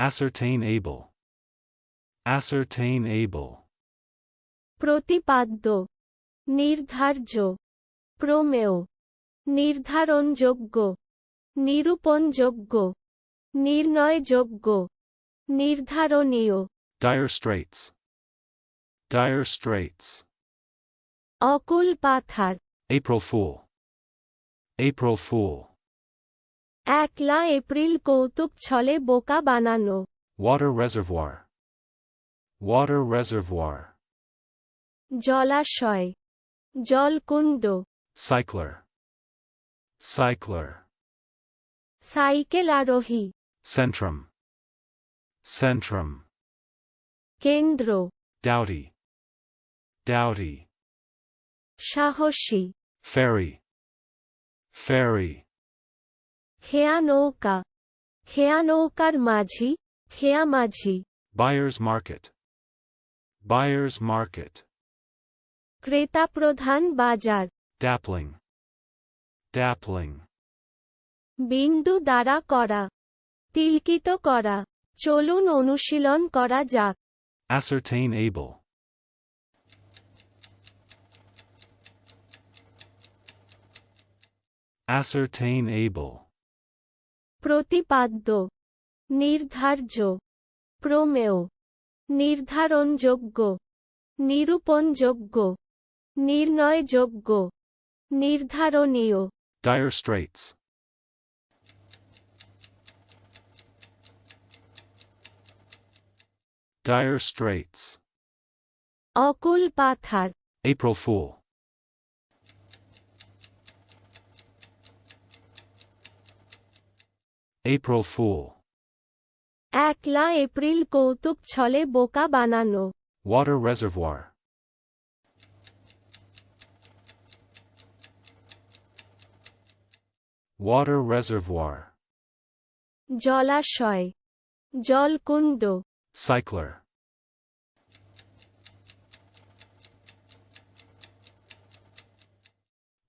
Ascertain able. Ascertain able. প্রতিপাদ্য নির্ধার্য প্রমেয় নির্ধারণযোগ্য নিরূপণযোগ্য নির্ণয়যোগ্য নির্ধারণীয় Dire straits. Dire straits. অকুল পাথার April Fool. April Fool. একলা এপ্রিল কৌতুক ছলে বোকা বানানো Water reservoir. Water reservoir. জলাশয় জলকুণ্ড Cycler. Cycler. সাইকেল আরোহী Centrum. Centrum. কেন্দ্র Dowdy. Dowdy. সাহসী Ferry. Ferry. খেয়া নৌকা খেয়া নৌকার মাঝি খেয়া মাঝি বায়ার্স মার্কেট বায়ার্স মার্কেট ক্রেতা প্রধান বাজার। ট্যাপলিং ট্যাপলিং বিন্দু দ্বারা করা তিলকিত করা। চলুন অনুশীলন করা যাক। অ্যাসারটেইন এবল অ্যাসারটেইন এবল প্রতিপাদ্য নির্ধার্য প্রমেয় নির্ধারণযোগ্য নিরূপণযোগ্য নির্ণয়যোগ্য নির্ধারণীয় Dire straits. Dire straits. অকুল পাথার April Fool. April Fool. একলা এপ্রিল কৌতুক ছলে বোকা বানানো Water reservoir. Water reservoir. জলাশয় জলকুণ্ড Cycler.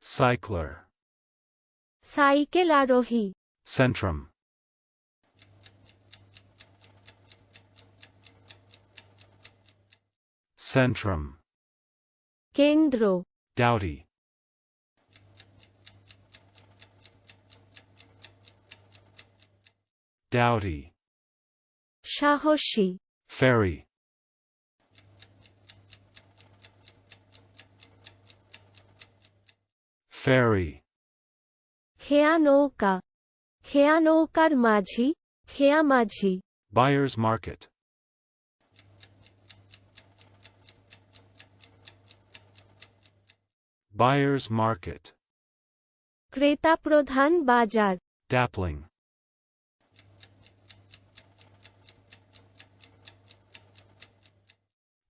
Cycler. সাইকেল আরোহী Centrum. Centrum. কেন্দ্র Dowdy. Dowdy. সাহসী Ferry. Ferry. খেয়া নৌকা খেয়া নৌকার মাঝি খেয়া মাঝি Buyer's market. Buyer's market. ক্রেতা প্রধান বাজার Dappling.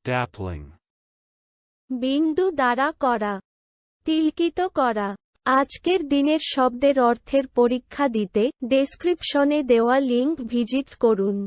Dappling. বিন্দু দ্বারা করা তিলকিত করা আজকের দিনের শব্দের অর্থের পরীক্ষা দিতে ডেসক্রিপশনে দেওয়া লিংক ভিজিট করুন